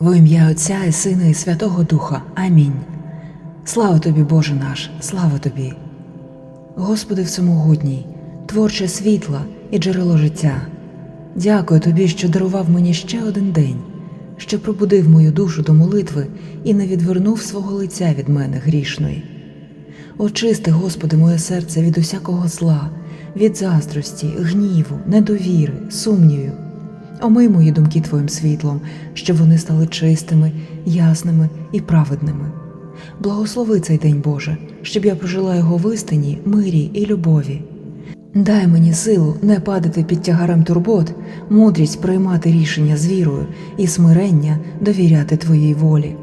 Во ім'я Отця і Сина і Святого Духа. Амінь. Слава тобі, Боже наш, слава тобі. Господи всемогутній, творче світла і джерело життя. Дякую тобі, що дарував мені ще один день, що пробудив мою душу до молитви і не відвернув свого лиця від мене грішної. Очисти, Господи, моє серце від усякого зла, від заздрості, гніву, недовіри, сумнівів. Омий мої думки Твоїм світлом, щоб вони стали чистими, ясними і праведними. Благослови цей день, Боже, щоб я прожила його в істині, мирі і любові. Дай мені силу не падати під тягарем турбот, мудрість приймати рішення з вірою і смирення довіряти Твоїй волі.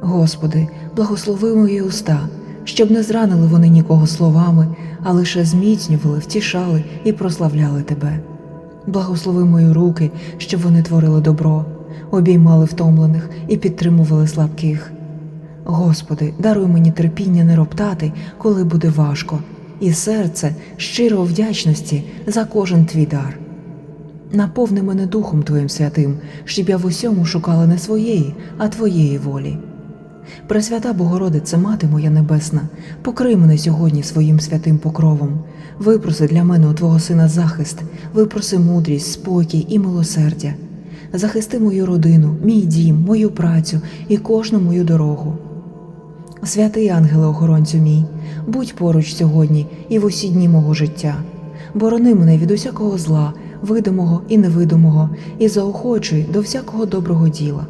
Господи, благослови мої уста, щоб не зранили вони нікого словами, а лише зміцнювали, втішали і прославляли Тебе. Благослови мої руки, щоб вони творили добро, обіймали втомлених і підтримували слабких. Господи, даруй мені терпіння не роптати, коли буде важко, і серце щиро вдячності за кожен твій дар. Наповни мене Духом Твоїм святим, щоб я в усьому шукала не своєї, а Твоєї волі. Пресвята Богородице, Мати моя Небесна, покрий мене сьогодні своїм святим покровом, випроси для мене у Твого Сина захист, випроси мудрість, спокій і милосердя. Захисти мою родину, мій дім, мою працю і кожну мою дорогу. Святий ангеле охоронцю мій, будь поруч сьогодні і в усі дні мого життя. Борони мене від усякого зла, видимого і невидимого, і заохочуй до всякого доброго діла.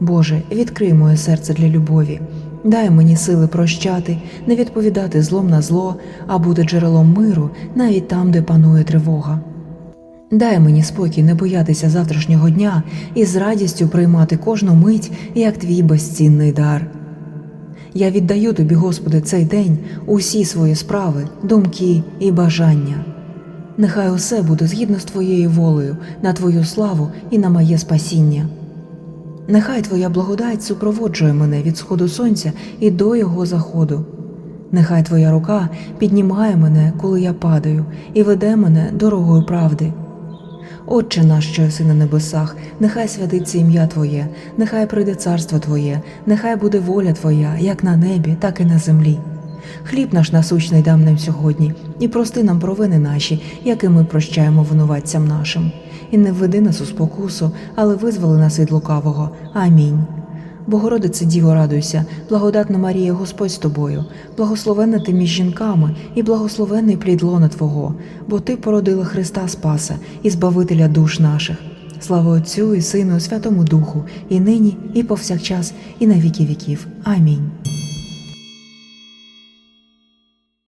Боже, відкрий моє серце для любові, дай мені сили прощати, не відповідати злом на зло, а бути джерелом миру навіть там, де панує тривога. Дай мені спокій не боятися завтрашнього дня і з радістю приймати кожну мить як твій безцінний дар. Я віддаю тобі, Господи, цей день усі свої справи, думки і бажання. Нехай усе буде згідно з Твоєю волею, на Твою славу і на моє спасіння. Нехай Твоя благодать супроводжує мене від сходу сонця і до його заходу. Нехай Твоя рука піднімає мене, коли я падаю, і веде мене дорогою правди. Отче наш, що єси на небесах, нехай святиться ім'я Твоє, нехай прийде царство Твоє, нехай буде воля Твоя, як на небі, так і на землі. Хліб наш насущний дам нам сьогодні, і прости нам провини наші, як і ми прощаємо винуватцям нашим. І не введи нас у спокусу, але визволи нас від лукавого. Амінь. Богородице Діво, радуйся, благодатна Марія, Господь з тобою, благословенна ти між жінками, і благословенний плід лона Твого, бо Ти породила Христа Спаса і Збавителя душ наших. Слава Отцю і Сину, Святому Духу, і нині, і повсякчас, і на віки віків. Амінь.